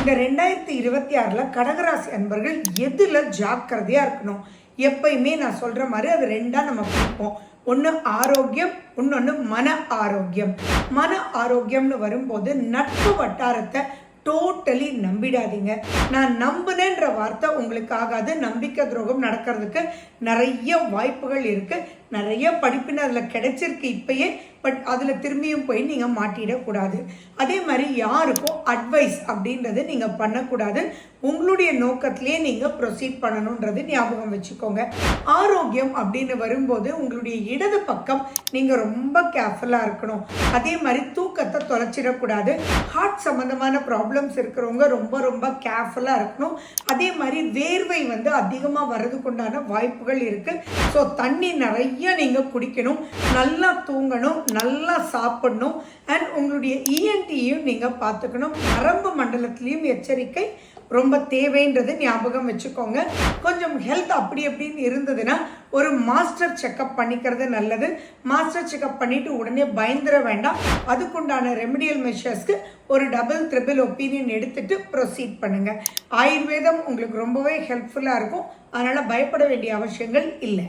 இந்த ரெண்டாயிரத்தி இருபத்தி ஆறில் கடகராசி அன்பர்கள் எதில் ஜாக்கிரதையாக இருக்கணும்? எப்பயுமே நான் சொல்கிற மாதிரி அது ரெண்டாக நம்ம பார்ப்போம். ஒன்று ஆரோக்கியம் இன்னொன்று மன ஆரோக்கியம். மன ஆரோக்கியம்னு வரும்போது நட்பு வட்டாரத்தை டோட்டலி நம்பிடாதீங்க. நான் நம்புனேன்ற வார்த்தை உங்களுக்கு ஆகாது. நம்பிக்கை துரோகம் நடக்கிறதுக்கு நிறைய வாய்ப்புகள் இருக்குது நிறைய படிப்புன்னு அதில் கிடைச்சிருக்கு இப்பயே பட் அதில் திரும்பியும் போய் நீங்கள் மாட்டிடக்கூடாது. அதே மாதிரி யாருக்கும் அட்வைஸ் அப்படின்றது நீங்கள் பண்ணக்கூடாது. உங்களுடைய நோக்கத்திலே நீங்கள் ப்ரொசீட் பண்ணணுன்றது ஞாபகம் வச்சுக்கோங்க. ஆரோக்கியம் அப்படின்னு வரும்போது உங்களுடைய இடது பக்கம் நீங்கள் ரொம்ப கேர்ஃபுல்லாக இருக்கணும். அதே மாதிரி தூக்கத்தை தொலைச்சிடக்கூடாது. ஹார்ட் சம்மந்தமான ப்ராப்ளம்ஸ் இருக்கிறவங்க ரொம்ப ரொம்ப கேர்ஃபுல்லாக இருக்கணும். அதே மாதிரி வேர்வை வந்து அதிகமாக வர்றதுக்கு உண்டான வாய்ப்புகள் இருக்குது ஸோ தண்ணி நிறைய நீங்கள் குடிக்கணும் நல்லா தூங்கணும் நல்லா சாப்பிடணும். அண்ட் உங்களுடைய இஎன்டியும் நீங்கள் பார்த்துக்கணும். நரம்பு மண்டலத்திலையும் எச்சரிக்கை ரொம்ப தேவைன்றது ஞாபகம் வச்சுக்கோங்க. கொஞ்சம் ஹெல்த் அப்படி அப்படின்னு இருந்ததுன்னா ஒரு மாஸ்டர் செக்கப் பண்ணிக்கிறது நல்லது. மாஸ்டர் செக்கப் பண்ணிட்டு உடனே பயந்துட வேண்டாம். அதுக்குண்டான ரெமடியல் மெஷர்ஸ்க்கு ஒரு டபுள் ட்ரிபிள் ஒப்பீனியன் எடுத்துட்டு ப்ரொசீட் பண்ணுங்க. ஆயுர்வேதம் உங்களுக்கு ரொம்பவே ஹெல்ப்ஃபுல்லாக இருக்கும். அதனால் பயப்பட வேண்டிய அவசியங்கள் இல்லை.